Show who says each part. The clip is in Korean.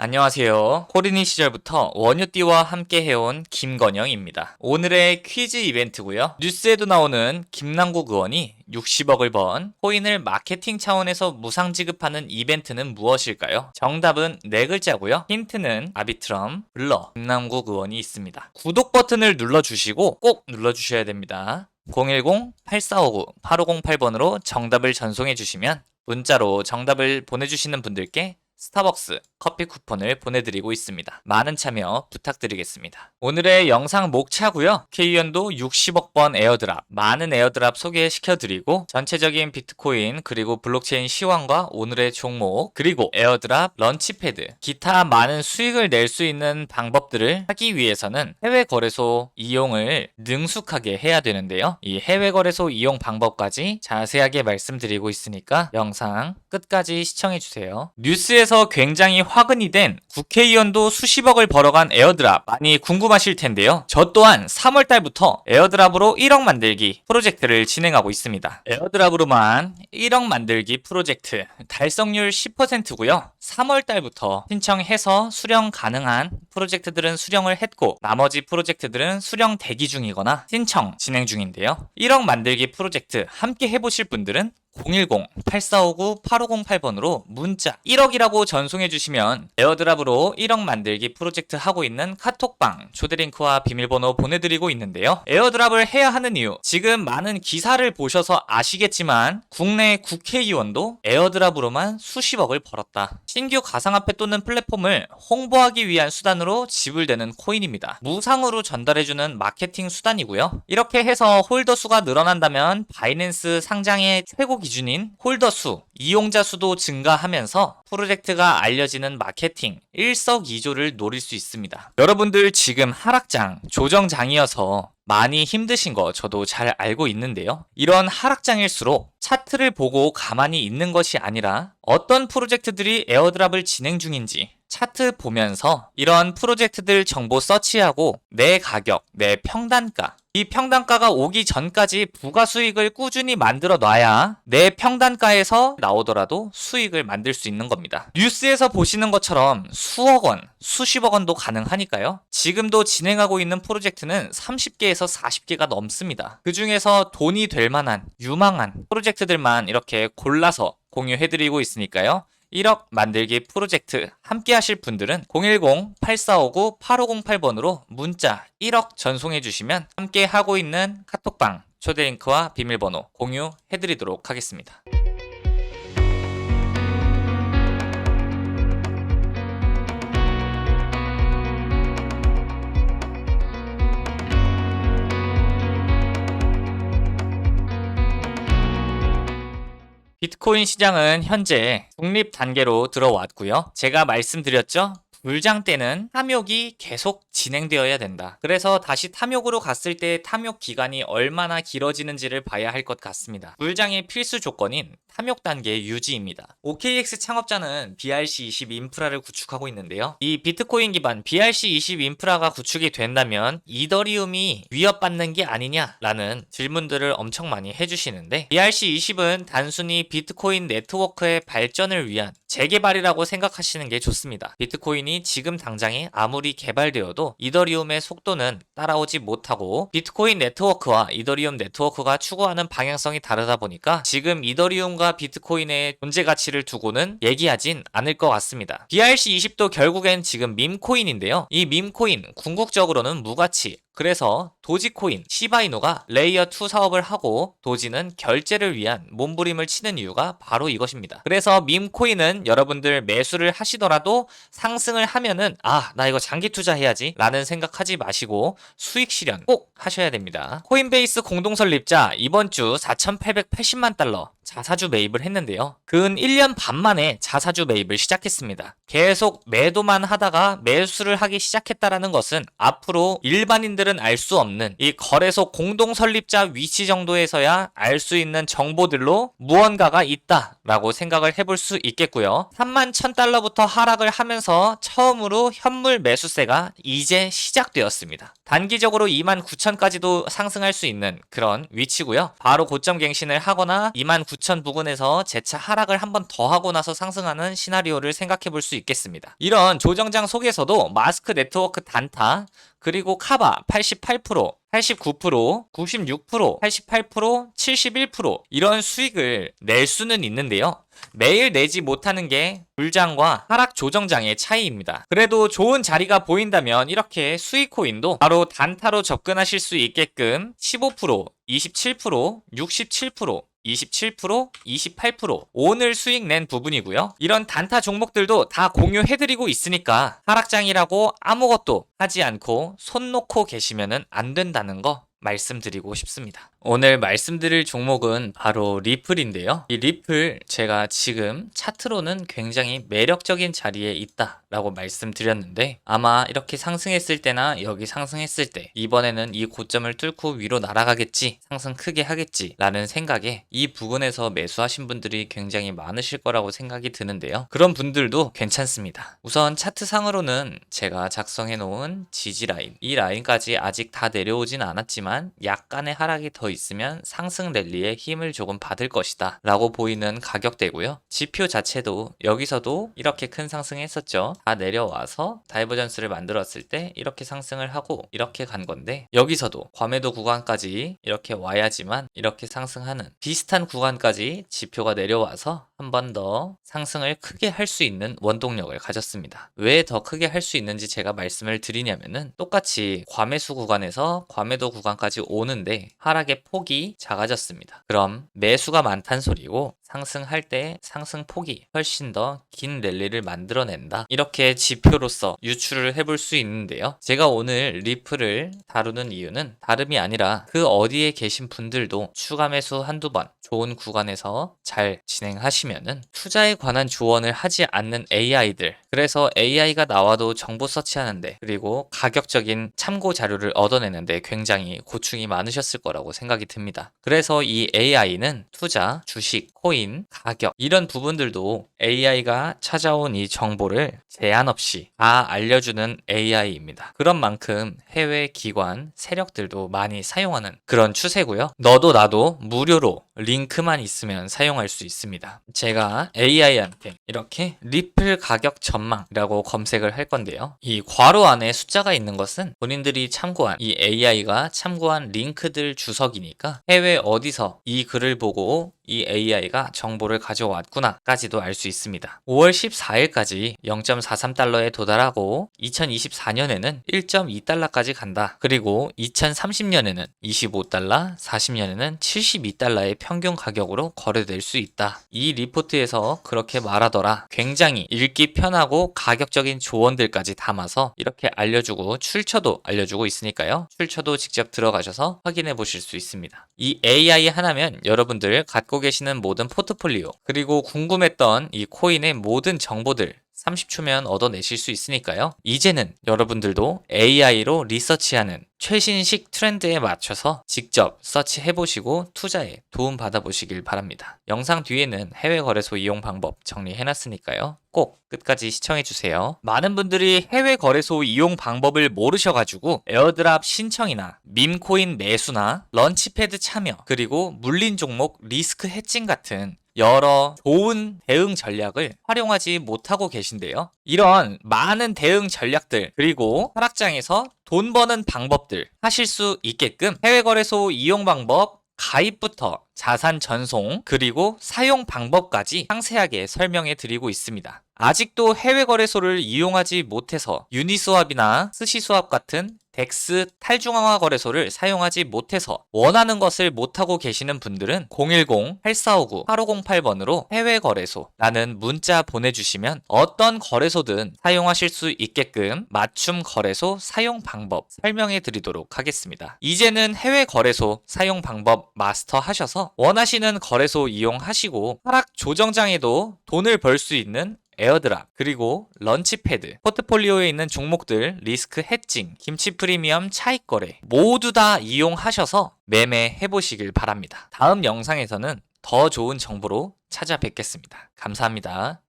Speaker 1: 안녕하세요. 코리니 시절부터 원유띠와 함께 해온 김건영입니다. 오늘의 퀴즈 이벤트고요. 뉴스에도 나오는 김남국 의원이 60억을 번 코인을 마케팅 차원에서 무상 지급하는 이벤트는 무엇일까요? 정답은 네 글자고요. 힌트는 아비트럼, 블러, 김남국 의원이 있습니다. 구독 버튼을 눌러주시고 꼭 눌러주셔야 됩니다. 010-8459-8508번으로 정답을 전송해 주시면 문자로 정답을 보내주시는 분들께 스타벅스 커피 쿠폰을 보내드리고 있습니다. 많은 참여 부탁드리겠습니다. 오늘의 영상 목차고요. K연도 60억 번 에어드랍, 많은 에어드랍 소개시켜드리고 전체적인 비트코인 그리고 블록체인 시황과 오늘의 종목 그리고 에어드랍, 런치패드, 기타 많은 수익을 낼 수 있는 방법들을 하기 위해서는 해외 거래소 이용을 능숙하게 해야 되는데요. 이 해외 거래소 이용 방법까지 자세하게 말씀드리고 있으니까 영상 끝까지 시청해 주세요. 뉴스에 서 굉장히 화근이 된 국회의원도 수십억을 벌어간 에어드랍 많이 궁금하실 텐데요. 저 또한 3월 달부터 에어드랍으로 1억 만들기 프로젝트를 진행하고 있습니다. 에어드랍으로만 1억 만들기 프로젝트 달성률 10%고요. 3월 달부터 신청해서 수령 가능한 프로젝트들은 수령을 했고 나머지 프로젝트들은 수령 대기 중이거나 신청 진행 중인데요. 1억 만들기 프로젝트 함께 해보실 분들은 010-8459-8508번으로 문자 1억이라고 전송해 주시면 에어드랍으로 1억 만들기 프로젝트 하고 있는 카톡방 초대링크와 비밀번호 보내드리고 있는데요. 에어드랍을 해야 하는 이유 지금 많은 기사를 보셔서 아시겠지만 국내 국회의원도 에어드랍으로만 수십억을 벌었다. 신규 가상화폐 또는 플랫폼을 홍보하기 위한 수단으로 지불되는 코인입니다. 무상으로 전달해주는 마케팅 수단이고요. 이렇게 해서 홀더 수가 늘어난다면 바이낸스 상장의 최고 기 준인 홀더 수, 이용자 수도 증가하면서 프로젝트가 알려지는 마케팅 일석이조를 노릴 수 있습니다. 여러분들 지금 하락장, 조정장이어서 많이 힘드신 거 저도 잘 알고 있는데요. 이런 하락장일수록 차트를 보고 가만히 있는 것이 아니라 어떤 프로젝트들이 에어드랍을 진행 중인지 차트 보면서 이런 프로젝트들 정보 서치하고 내 가격, 내 평단가 이 평단가가 오기 전까지 부가 수익을 꾸준히 만들어 놔야 내 평단가에서 나오더라도 수익을 만들 수 있는 겁니다. 뉴스에서 보시는 것처럼 수억 원, 수십억 원도 가능하니까요. 지금도 진행하고 있는 프로젝트는 30개에서 40개가 넘습니다. 그 중에서 돈이 될 만한 유망한 프로젝트들만 이렇게 골라서 공유해드리고 있으니까요. 1억 만들기 프로젝트 함께 하실 분들은 010-8459-8508번으로 문자 1억 전송해 주시면 함께 하고 있는 카톡방 초대 링크와 비밀번호 공유해 드리도록 하겠습니다. 비트코인 시장은 현재 독립 단계로 들어왔고요. 제가 말씀드렸죠? 불장 때는 탐욕이 계속 진행되어야 된다. 그래서 다시 탐욕으로 갔을 때 탐욕 기간이 얼마나 길어지는지를 봐야 할 것 같습니다. 불장의 필수 조건인 탐욕 단계 유지입니다. OKX 창업자는 BRC20 인프라를 구축하고 있는데요. 이 비트코인 기반 BRC20 인프라가 구축이 된다면 이더리움이 위협받는 게 아니냐라는 질문들을 엄청 많이 해주시는데 BRC20은 단순히 비트코인 네트워크의 발전을 위한 재개발이라고 생각하시는 게 좋습니다. 비트코인이 지금 당장에 아무리 개발되어도 이더리움의 속도는 따라오지 못하고 비트코인 네트워크와 이더리움 네트워크가 추구하는 방향성이 다르다 보니까 지금 이더리움과 비트코인의 존재 가치를 두고는 얘기하진 않을 것 같습니다. BRC20도 결국엔 지금 밈코인인데요. 이 밈코인 궁극적으로는 무가치 그래서 도지코인, 시바이노가 레이어 2 사업을 하고 도지는 결제를 위한 몸부림을 치는 이유가 바로 이것입니다. 그래서 밈코인은 여러분들 매수를 하시더라도 상승을 하면은 아, 나 이거 장기 투자해야지 라는 생각하지 마시고 수익 실현 꼭 하셔야 됩니다. 코인베이스 공동 설립자 이번 주 4,880만 달러 자사주 매입을 했는데요. 근 1년 반 만에 자사주 매입을 시작했습니다. 계속 매도만 하다가 매수를 하기 시작했다라는 것은 앞으로 일반인들은 사람들은 알 수 없는 이 거래소 공동 설립자 위치 정도에서야 알 수 있는 정보들로 무언가가 있다라고 생각을 해볼 수 있겠고요. 3만 1000달러부터 하락을 하면서 처음으로 현물 매수세가 이제 시작되었습니다. 단기적으로 2만 9천까지도 상승할 수 있는 그런 위치고요. 바로 고점 갱신을 하거나 2만 9천 부근에서 재차 하락을 한 번 더 하고 나서 상승하는 시나리오를 생각해 볼 수 있겠습니다. 이런 조정장 속에서도 마스크 네트워크 단타 그리고 카바 88%, 89%, 96%, 88%, 71% 이런 수익을 낼 수는 있는데요. 매일 내지 못하는 게 불장과 하락 조정장의 차이입니다. 그래도 좋은 자리가 보인다면 이렇게 수익 코인도 바로 단타로 접근하실 수 있게끔 15%, 27%, 67%, 27%, 28% 오늘 수익 낸 부분이고요. 이런 단타 종목들도 다 공유해드리고 있으니까 하락장이라고 아무것도 하지 않고 손 놓고 계시면 안 된다는 거 말씀드리고 싶습니다. 오늘 말씀드릴 종목은 바로 리플인데요. 이 리플 제가 지금 차트로는 굉장히 매력적인 자리에 있다 라고 말씀드렸는데 아마 이렇게 상승했을 때나 여기 상승했을 때 이번에는 이 고점을 뚫고 위로 날아가겠지 상승 크게 하겠지 라는 생각에 이 부분에서 매수하신 분들이 굉장히 많으실 거라고 생각이 드는데요. 그런 분들도 괜찮습니다. 우선 차트상으로는 제가 작성해 놓은 지지 라인 이 라인까지 아직 다 내려오진 않았지만 약간의 하락이 더 있으면 상승 랠리에 힘을 조금 받을 것이다 라고 보이는 가격대고요. 지표 자체도 여기서도 이렇게 큰 상승했었죠. 다 내려와서 다이버전스를 만들었을 때 이렇게 상승을 하고 이렇게 간 건데 여기서도 과매도 구간까지 이렇게 와야지만 이렇게 상승하는 비슷한 구간까지 지표가 내려와서 한 번 더 상승을 크게 할 수 있는 원동력을 가졌습니다. 왜 더 크게 할 수 있는지 제가 말씀을 드리냐면은 똑같이 과매수 구간에서 과매도 구간까지 오는데 하락의 폭이 작아졌습니다. 그럼 매수가 많단 소리고 상승할 때 상승 폭이 훨씬 더 긴 랠리를 만들어낸다. 이렇게 지표로서 유출을 해볼 수 있는데요. 제가 오늘 리플을 다루는 이유는 다름이 아니라 그 어디에 계신 분들도 추가 매수 한두 번 좋은 구간에서 잘 진행하시면은 투자에 관한 조언을 하지 않는 AI들 그래서 AI가 나와도 정보 서치하는데 그리고 가격적인 참고 자료를 얻어내는데 굉장히 고충이 많으셨을 거라고 생각이 듭니다. 그래서 이 AI는 투자, 주식, 코인, 가격 이런 부분들도 AI가 찾아온 이 정보를 제한 없이 다 알려주는 AI입니다. 그런 만큼 해외 기관, 세력들도 많이 사용하는 그런 추세고요. 너도 나도 무료로 링크만 있으면 사용할 수 있습니다. 제가 AI한테 이렇게 리플 가격 전망이라고 검색을 할 건데요. 이 괄호 안에 숫자가 있는 것은 본인들이 참고한 이 AI가 참고한 링크들 주석이니까 해외 어디서 이 글을 보고 이 AI가 정보를 가져왔구나까지도 알 수 있습니다. 5월 14일까지 0.43달러에 도달하고 2024년에는 1.2달러까지 간다. 그리고 2030년에는 25달러, 40년에는 72달러의 평균 가격으로 거래될 수 있다. 이 리포트에서 그렇게 말하더라. 굉장히 읽기 편하고 가격적인 조언들까지 담아서 이렇게 알려주고 출처도 알려주고 있으니까요. 출처도 직접 들어가셔서 확인해 보실 수 있습니다. 이 AI 하나면 여러분들 갖고 계시는 모든 포트폴리오 그리고 궁금했던 이 코인의 모든 정보들 30초면 얻어내실 수 있으니까요. 이제는 여러분들도 AI로 리서치하는 최신식 트렌드에 맞춰서 직접 서치해보시고 투자에 도움 받아보시길 바랍니다. 영상 뒤에는 해외 거래소 이용 방법 정리해놨으니까요. 꼭 끝까지 시청해주세요. 많은 분들이 해외 거래소 이용 방법을 모르셔가지고 에어드랍 신청이나 밈코인 매수나 런치패드 참여 그리고 물린 종목 리스크 해칭 같은 여러 좋은 대응 전략을 활용하지 못하고 계신데요. 이런 많은 대응 전략들 그리고 하락장에서 돈 버는 방법들 하실 수 있게끔 해외 거래소 이용 방법 가입부터 자산 전송 그리고 사용 방법까지 상세하게 설명해 드리고 있습니다. 아직도 해외 거래소를 이용하지 못해서 유니스왑이나 스시스왑 같은 덱스 탈중앙화 거래소를 사용하지 못해서 원하는 것을 못하고 계시는 분들은 010-8459-8508번으로 해외 거래소라는 문자 보내주시면 어떤 거래소든 사용하실 수 있게끔 맞춤 거래소 사용 방법 설명해 드리도록 하겠습니다. 이제는 해외 거래소 사용 방법 마스터 하셔서 원하시는 거래소 이용하시고 하락 조정장에도 돈을 벌 수 있는 에어드랍, 그리고 런치패드, 포트폴리오에 있는 종목들 리스크 해칭, 김치 프리미엄 차익 거래 모두 다 이용하셔서 매매해 보시길 바랍니다. 다음 영상에서는 더 좋은 정보로 찾아뵙겠습니다. 감사합니다.